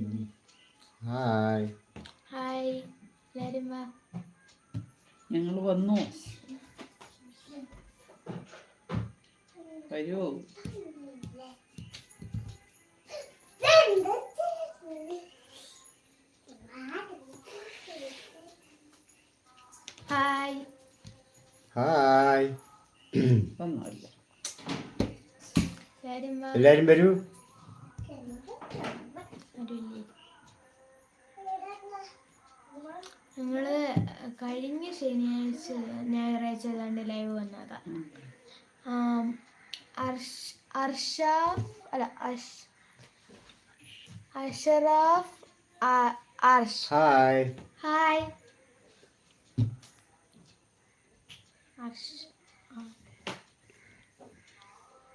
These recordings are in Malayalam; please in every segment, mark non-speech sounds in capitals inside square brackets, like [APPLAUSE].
ഹായ് ഹായ് എല്ലാരും വാ. ഞങ്ങൾ വന്നു. വരൂ. ഹായ് ഹായ് വന്നല്ല എല്ലാരും വരൂ. ഞങ്ങൾ കഴിഞ്ഞ ശനിയാഴ്ച ഞായറാഴ്ച ഏതാണ്ട് ലൈവ് വന്നതാ. അർഷാഫ് അല്ല അഷ് അഷറാഫ് അർഷ്. ഹായ് ഹായ്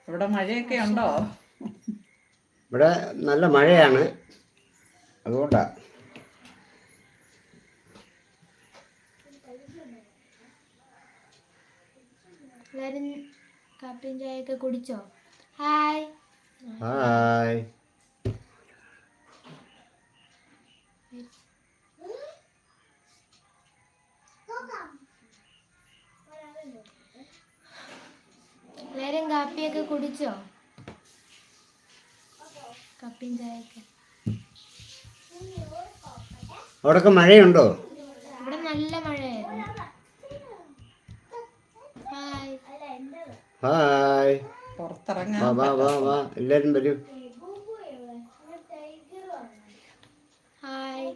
ഇവിടെ മഴയൊക്കെ ഉണ്ടോ? ഇവിടെ നല്ല മഴയാണ്. അതുകൊണ്ടാ. എല്ലാരും കാപ്പിയും ചായയൊക്കെ കുടിച്ചോ? ഹായ് ഹായ് എല്ലാരും കാപ്പിയൊക്കെ കുടിച്ചോ? കപ്പിയും ചായയൊക്കെ. അവിടൊക്കെ മഴയുണ്ടോ? ഇവിടെ നല്ല മഴയായിരുന്നു. ഹായ് പുറത്തിറങ്ങാൻ വാ വാ. എല്ലാരും വരൂ hi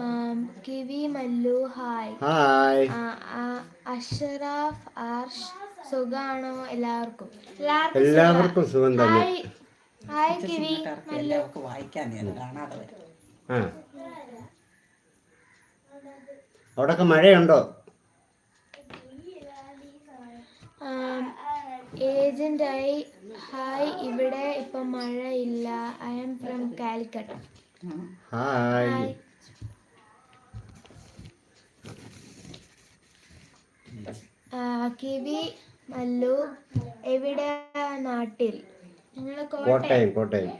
am, kiwi Mallu hi hi Ashraf Arsh സുഖാണോ എല്ലാവർക്കും? എല്ലാവർക്കും സുഖം. തന്നെ. Hi hi kiwi. എല്ലാവർക്കും വായിക്കാൻ ഞാൻ കാണാതെ വരും. ആ. അവിടൊക്കെ മഴയുണ്ടോ? ഏജന്റായി. ഹായ് ഇവിടെ ഇപ്പം മഴയില്ല. I am from Calicut hi hi hi ആ, കിവി മല്ലു എവിടെ നാട്ടിൽ? ഞങ്ങൾ Kottayam. Kottayam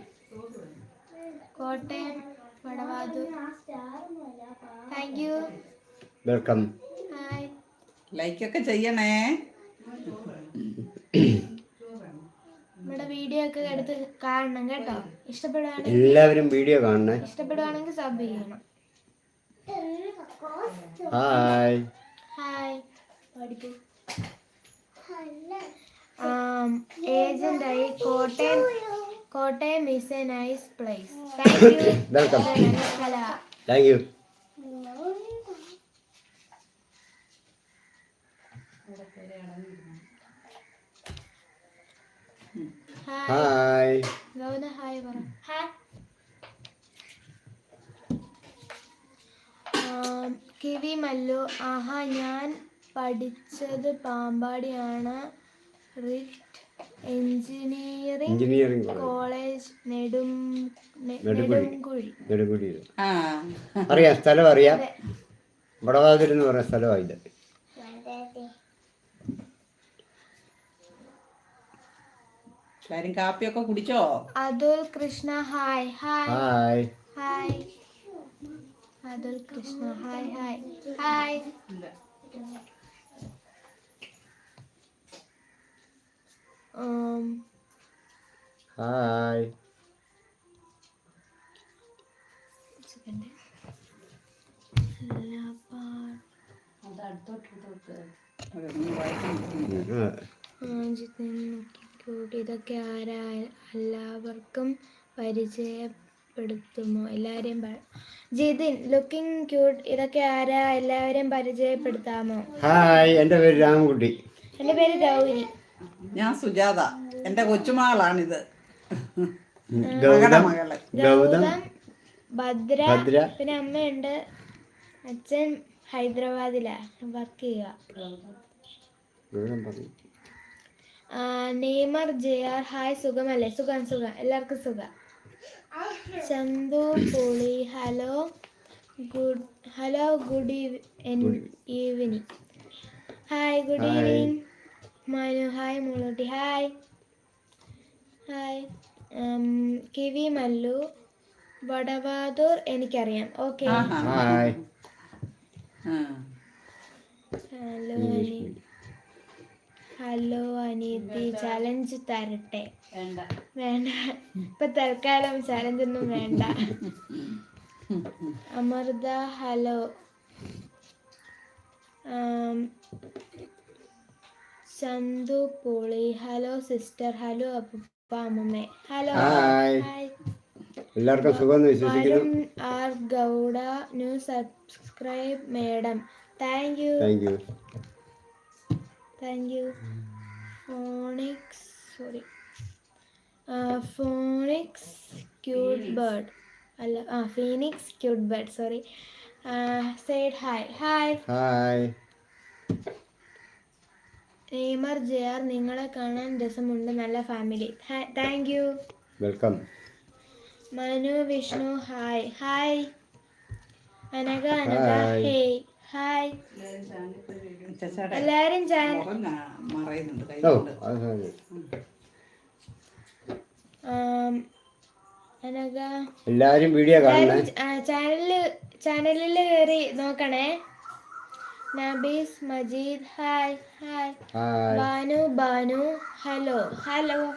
Kottayam. Vadavathoor thank you welcome hi ലൈക്കൊക്കെ ചെയ്യണേ. നമ്മുടെ വീഡിയോ ഒക്കെ എടുത്ത് കാണണം കേട്ടോ. ഇഷ്ടപ്പെടുവാണെങ്കിൽ എല്ലാവരും വീഡിയോ കാണണേ. ഇഷ്ടപ്പെടുവാണെങ്കിൽ സബ് ചെയ്യണം. Hi hi ഏജന്റായി Kottayam Kottayam is a nice place welcome thank you hi hi ഗൗന hi പറ. ഹായ് ആം, കിവി മല്ലു ആഹാ ഞാൻ പഠിച്ചത് പാമ്പാടിയാണ്. RIT engineering engineering college. നെടും. Nedumkuzhi. ആ. അറിയാം സ്ഥലം അറിയാം വടവാതിൽ എന്ന് പറയുന്ന സ്ഥലമാണ് ഇത് എല്ലാരും കാപ്പിയൊക്കെ കുടിച്ചോ? Athul Krishna hi hi. Hi. Hi. Athul Krishna hi hi. Hi um, hi second. എല്ലാ പാ- അതൊന്നും വായിക്കാൻ പറ്റുന്നില്ല. ആ, ആ, ജിതിൻ നോക്കിക്കോട്ടെ ഇതൊക്കെ ആരാ എല്ലാവർക്കും പരിചയപ്പെടുത്തുമോ? എല്ലാവരെയും പ- ജിതിൻ ലുക്കിംഗ് ക്യൂട്ട് ഇതൊക്കെ ആരാ എല്ലാവരെയും പരിചയപ്പെടുത്താമോ? ഹായ് എന്റെ പേര് രാമൻകുട്ടി എന്റെ പേര് ഗൗരി ഞാൻ സുജാത എന്റെ കൊച്ചുമകളാണിത്. ഗൗതം മകൾ. ഗൗതം ഭദ്ര ഭദ്ര. പിന്നെ അമ്മയുണ്ട്. അച്ഛൻ ഹൈദരാബാദിലാ വർക്ക് ചെയ്യുക നെയ്മർ ജെ ആർ ഹായ് സുഖമല്ലേ? സുഖം സുഖം. എല്ലാവർക്കും സുഖം. Chandu Puli hello good hello good evening. Hi good. Evening. Manu hi Mulootti hi hi kiwi Mallu Vadavathoor എനിക്കറിയാം. ഓക്കെ. ഹലോ അനി ഹലോ അനിയത്തി ചലഞ്ച് തരട്ടെ. വേണ്ട. ഇപ്പൊ തൽക്കാലം ചലഞ്ച് ഒന്നും വേണ്ട. [LAUGHS] Amrutha hello Chandu Poli. Hello sister. Hello അപ്പൂപ്പ അമ്മേ ഹലോ. എല്ലാവർക്കും സുഖം വിശ്വസിക്കുന്നു. R Gowda new subscribe madam. Thank you. Thank you. Thank you. Phonics sorry. Phonics cute bird. അല്ല ആ Phoenix cute bird sorry. Sad hi. Hi. Hi. Neymar J R നിങ്ങളെ കാണാൻ രസമുണ്ട്. നല്ല family. Thank you. Welcome. Manu Vishnu hi. Hi. Anagha Anagha. Hi. Hey hi. Anagha. എല്ലാവരും വീഡിയോ കാണണേ? ചാനലിൽ ചാനലിൽ കയറി നോക്കണേ. Nabees Majeed. Hi hi. Banu Banu. Hello. Hello.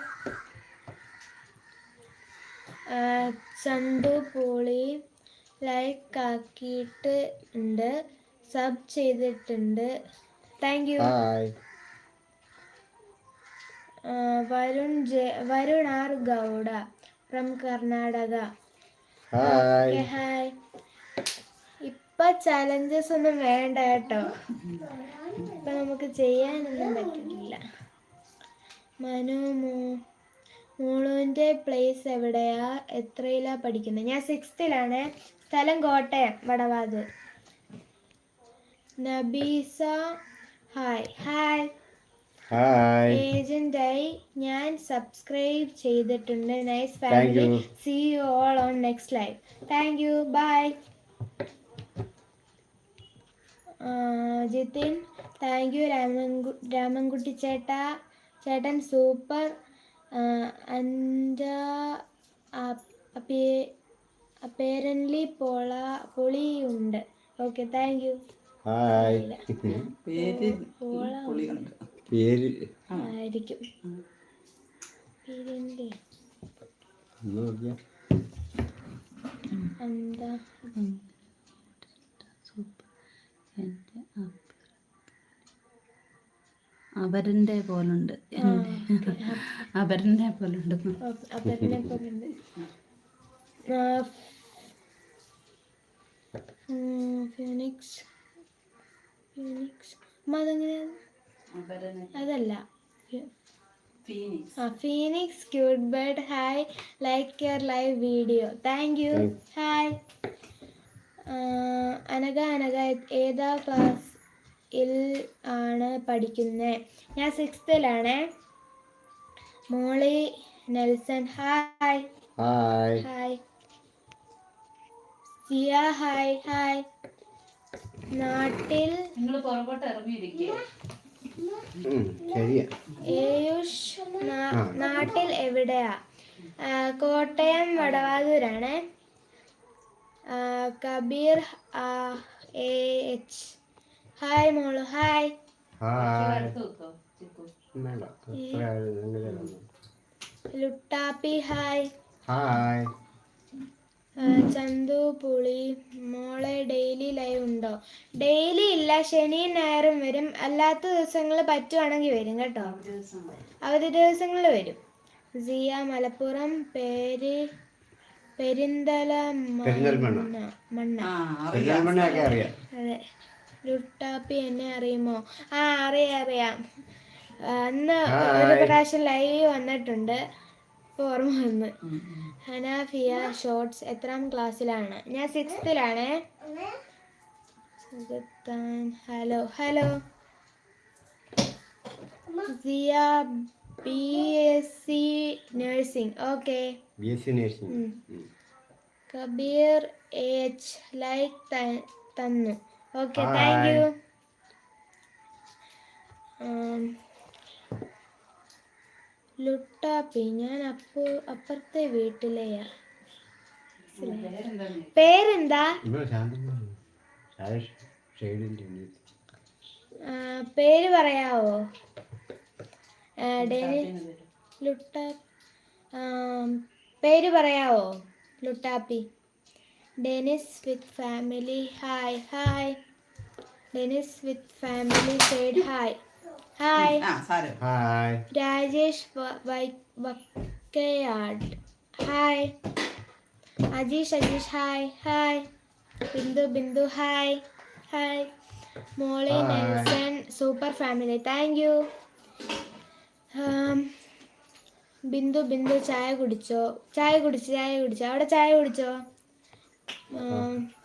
Chandu Poli like ആക്കിയിട്ട് ഉണ്ട്. സബ് ചെയ്തിട്ടുണ്ട്. Thank you Varun J Varun R Gowda from Karnataka. Hi. ഇപ്പൊ ചലഞ്ചസ് ഒന്നും വേണ്ട കേട്ടോ. ഇപ്പൊ നമുക്ക് ചെയ്യാനൊന്നും പറ്റില്ല മനു മോ മോളുവിന്റെ പ്ലേസ് എവിടെയാ? എത്രയിലാ പഠിക്കുന്നത് ഞാൻ സിക്സ്ത്തിലാണ് സ്ഥലം കോട്ടയം വടവാത്. നബീസ ഹായ് ഹായ് ഏജന്റായി ഞാൻ സബ്സ്ക്രൈബ് ചെയ്തിട്ടുണ്ട്. Nice family. See you all on next live thank you bye Jithin thank you രാമൻകു Ramankutty ചേട്ടാ. ചേട്ടൻ സൂപ്പർ എന്റെ അപ്പേരൻലി പൊള പൊളിയുണ്ട്. ഓക്കെ താങ്ക് യു ഹായ് പേര് ആയിരിക്കും. പേരെന്ത്? എന്താ അവരന്റെ പോലുണ്ട്. എന്റെ അവരന്റെ പോലുണ്ട്. അപ്പനെ പോലുണ്ട്. ഫിനിക്സ്. ഫിനിക്സ്. അമ്മ അതെങ്ങനെയാണ് അതല്ല. ആ Phoenix. Cute bird hi like your live video thank you hi Anagha Anagha ഏതാ ക്ലാസ് ഇൽ ആണ് പഠിക്കുന്നത് ഞാൻ സിക്സ്ത്തിലാണ് Molly Nelson hi. Hi. Hi. Siya hi hi. നാട്ടിൽ നാട്ടിൽ എവിടെയാ? കോട്ടയം വടവാതൂരാണ്. കബീർ എച്ച്. ഹായ് മോളു. Hi. Luttappi hi hi Chandu Puli മോളെ ഡെയിലി ലൈവ് ഉണ്ടോ? ഡെയിലി ഇല്ല. ശനിയും ഞായറും വരും. അല്ലാത്ത ദിവസങ്ങൾ പറ്റുവാണെങ്കിൽ വരും കേട്ടോ. അവധി ദിവസങ്ങളിൽ വരും. സിയ മലപ്പുറം പേര് അറിയാം. അതെ. ലുട്ടാപ്പി എന്നെ അറിയുമോ? ആ അറിയാം അറിയാം. അന്ന് ഒരു പ്രാവശ്യം ലൈവ് വന്നിട്ടുണ്ട്. ഓർമ്മ വന്ന്. ഹനാഫിയ ഷോർട്സ് എത്രാം ക്ലാസ്സിലാണ്? ഞാൻ സിക്സ്ത്തിലാണേ. Hello hello. Siya B S C nursing. Okay. B S C nursing Kabeer H like തന്നു. ഓക്കെ. താങ്ക് യു ലുട്ടാപ്പി ഞാൻ അപ്പു അപ്പുറത്തെ വീട്ടിലെയാ പേരെന്താ? പേര് പറയാവോ? ഡെനി ലുട്ട പേര് പറയാവോ? Luttappi. Denis with family. Hi hi. Denis with family side hi. Hi. Hi. Rajesh Vakkayad. Hi. Ajeesh Ajeesh hi hi. Bindu Bindu hi hi. Molly. Nelson super family. Thank you. Bindu Bindu ചായ കുടിച്ചോ? ചായ കുടിച്ചു? ചായ കുടിച്ചോ? അവിടെ ചായ കുടിച്ചോ?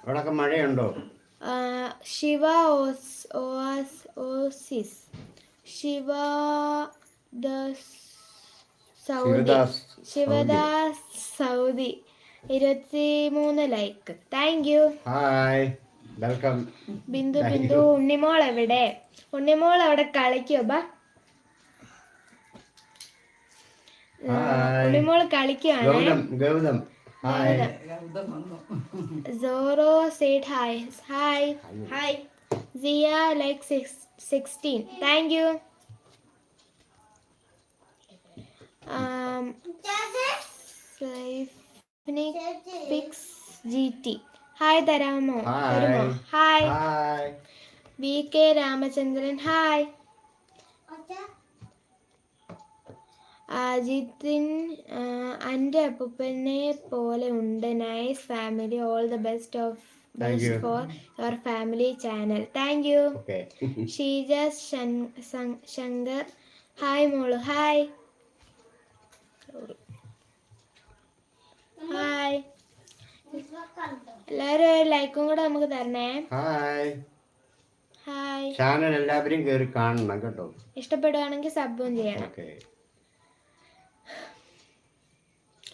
അവിടെ മഴയുണ്ടോ? ശിവ ഓസ് hose Oasis. Shiva Saudi. Sivadas Saudi. ഇരുപത്തി മൂന്ന് like. Thank you. Hi. Welcome. Bindu Bindu Unnimol എവിടെ? ഉണ്ണിമോൾ അവിടെ കളിക്കോ ബാ. Hi Unnimol കളിക്കുവാണേ Gautham Zorro sad hi hi hi Siya like six sixteen thank you fix pix G T hi തരാമോ തരുമോ hi hi V K Ramachandran hi അജിത്തിൻ എന്റെ അപ്പൂപ്പനെ പോലെ ഉണ്ട് nice family all the best of best for your family channel thank you Sheeja Shankar. Hi mall. Hi hi എല്ലാവരും ഒരു ലൈക്കും കൂടെ നമുക്ക് തരണേ. ഹായ് ഹായ് ചാനൽ എല്ലാവരും കേറി കാണണം കേട്ടോ. ഇഷ്ടപ്പെടുവാണെങ്കിൽ സബും ചെയ്യണം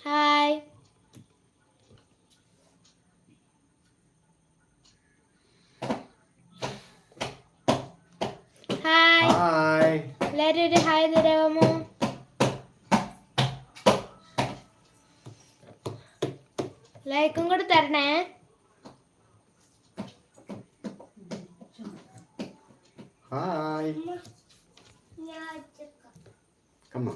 ഹായ് ഹായ് ഹായ് എല്ലാവരും ഒരു ഹായ് തരാമോ ലൈക്കും കൂടെ തരണേ. ഹായ് കമ്മ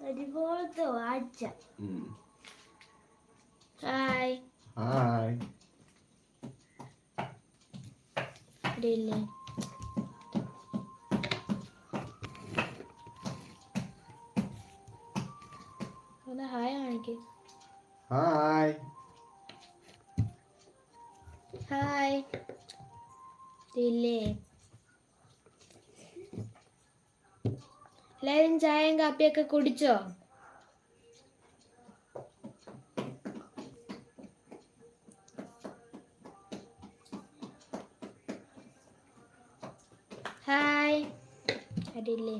ഒരുപോലത്തെ വാച്ച. ഹായ്. ഹായ്. ഇവിടെ ഇല്ലേ ഒന്ന് ഹായ് കാണിക്ക്. ഹായ്. ഹായ്. ഇല്ലേ എല്ലാരും ചായയും കാപ്പിയൊക്കെ കുടിച്ചോ? ഹായ്. അടിയില്ലേ?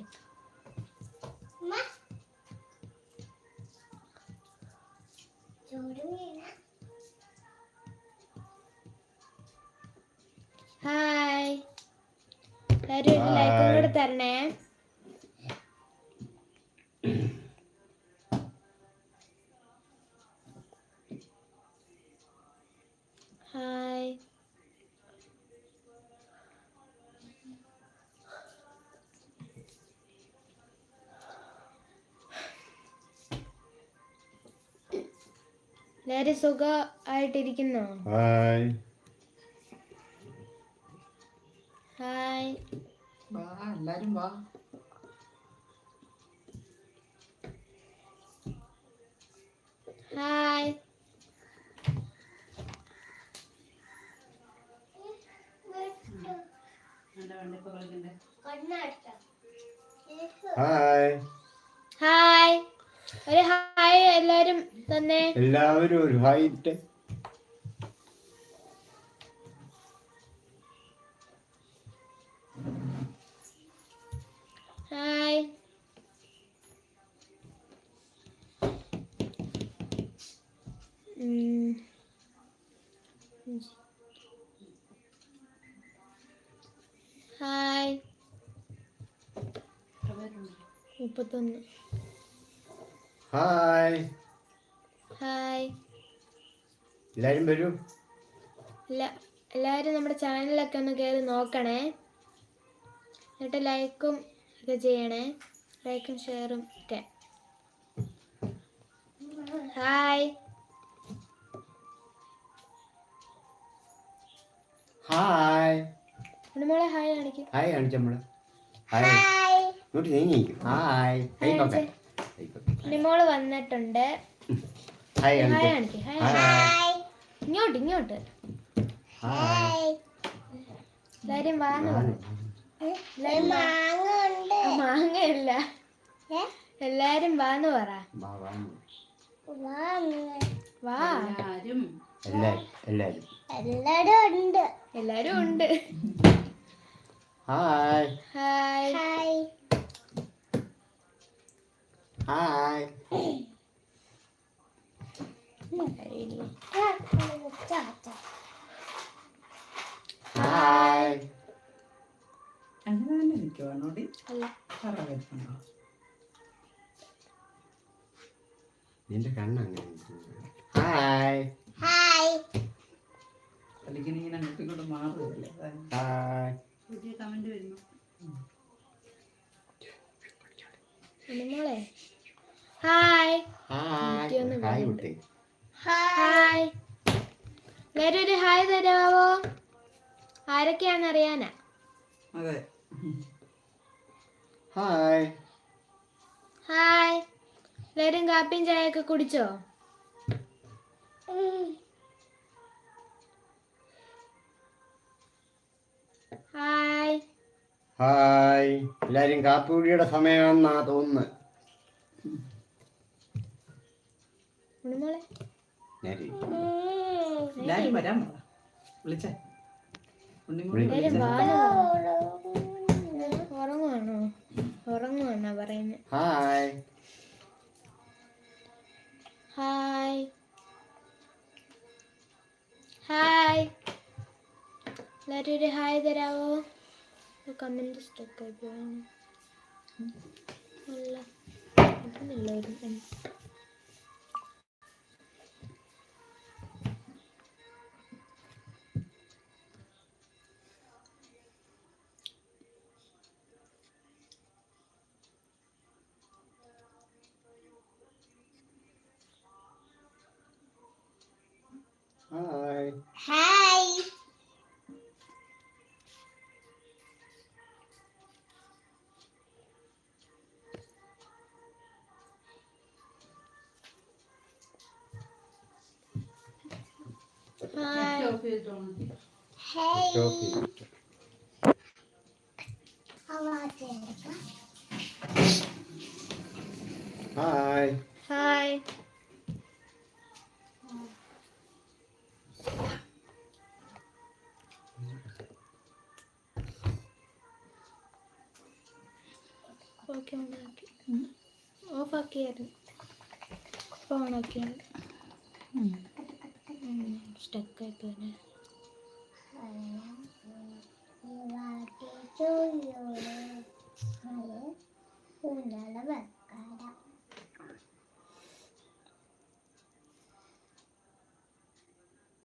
എല്ലാരും സുഖമായിട്ടിരിക്കുന്നോ? ഹായ്. ഹായ്. വാ എല്ലാരും വാ. ഹായ്. ഹായ്. ഹായ്. ഒരു ഹായ് എല്ലാരും തന്നെ. എല്ലാവരും ഒരു ഹായ് ഇട്ട്. ഹായ് ഹായ് മുപ്പത്തൊന്ന്. ഹായ് ഹായ് എല്ലാരും വരൂ. എല്ലാ എല്ലാവരും നമ്മുടെ ചാനലൊക്കെ ഒന്ന് കയറി നോക്കണേ. എന്നിട്ട് ലൈക്കും ഒക്കെ ചെയ്യണേ. ലൈക്കും ഷെയറും ഒക്കെ. ഹായ് ഹായ് നമ്മളെ ഹായ് കാണിക്കും. ഹായ് കാണിച്ചു നമ്മൾ ഹായ് ഇങ്ങോട്ട് നീങ്ങി. ഹായ് കൈക്കൊക്കെ കൈക്കൊക്കെ നിമോൾ വന്നിട്ടുണ്ട്. ഹായ് കാണിക്കും ഹായ് ഇങ്ങോട്ട് ഇങ്ങോട്ട്. എല്ലാരും വാന്ന് പറ എല്ലാരും മാങ്ങയല്ല. വാന്ന് പറ. വാ, വാ. വാ. എല്ലാരും. എല്ലാരും. എല്ലാരും എല്ലാരും ഉണ്ട്. ഹായ് ഹായ് ഹായ് ഹായ് അങ്ങനെ തന്നെ നിൽക്കുവാണോടി പറ വരുന്നുണ്ടോ? നിന്റെ കണ്ണ് അങ്ങനെ ഹായ് അല്ലെങ്കിൽ ഇങ്ങനെ അങ്ങോട്ടും ഇങ്ങോട്ടും മാറുകയല്ലേ. ഹായ് പുതിയ കമന്റ് വരുന്നു. മോളെ? Hi hi. കുട്ടി. ഹായ്. എല്ലാരും ഒരു ഹായ് തരാവോ? ആരൊക്കെയാണെന്ന് അറിയാനാ? അതെ. ഹായ്. ഹായ്. എല്ലാരും കാപ്പിയും ചായയൊക്കെ കുടിച്ചോ? ഹായ്. ഹായ്. എല്ലാരും കാപ്പിക്കുടിയുടെ സമയമാണെന്നാ തോന്നുന്നത്. നേരെ എല്ലാരും വരാൻ വിളിച്ചേ ഉറങ്ങുവാണോ ഉറങ്ങുവാണോ പറയുന്നത് ഹായ് ഹായ് ഹായ് എല്ലാവരും ഒരു ഹായ് തരാവോ കമന്റ് സ്റ്റക്ക് പോയാണ് അല്ല കിട്ടുന്നില്ല ഹായ് ഓഫ് ചെയ്തിട്ടോണം സ്റ്റോപ്പ് ചെയ്തിട്ട്. Hi hi okay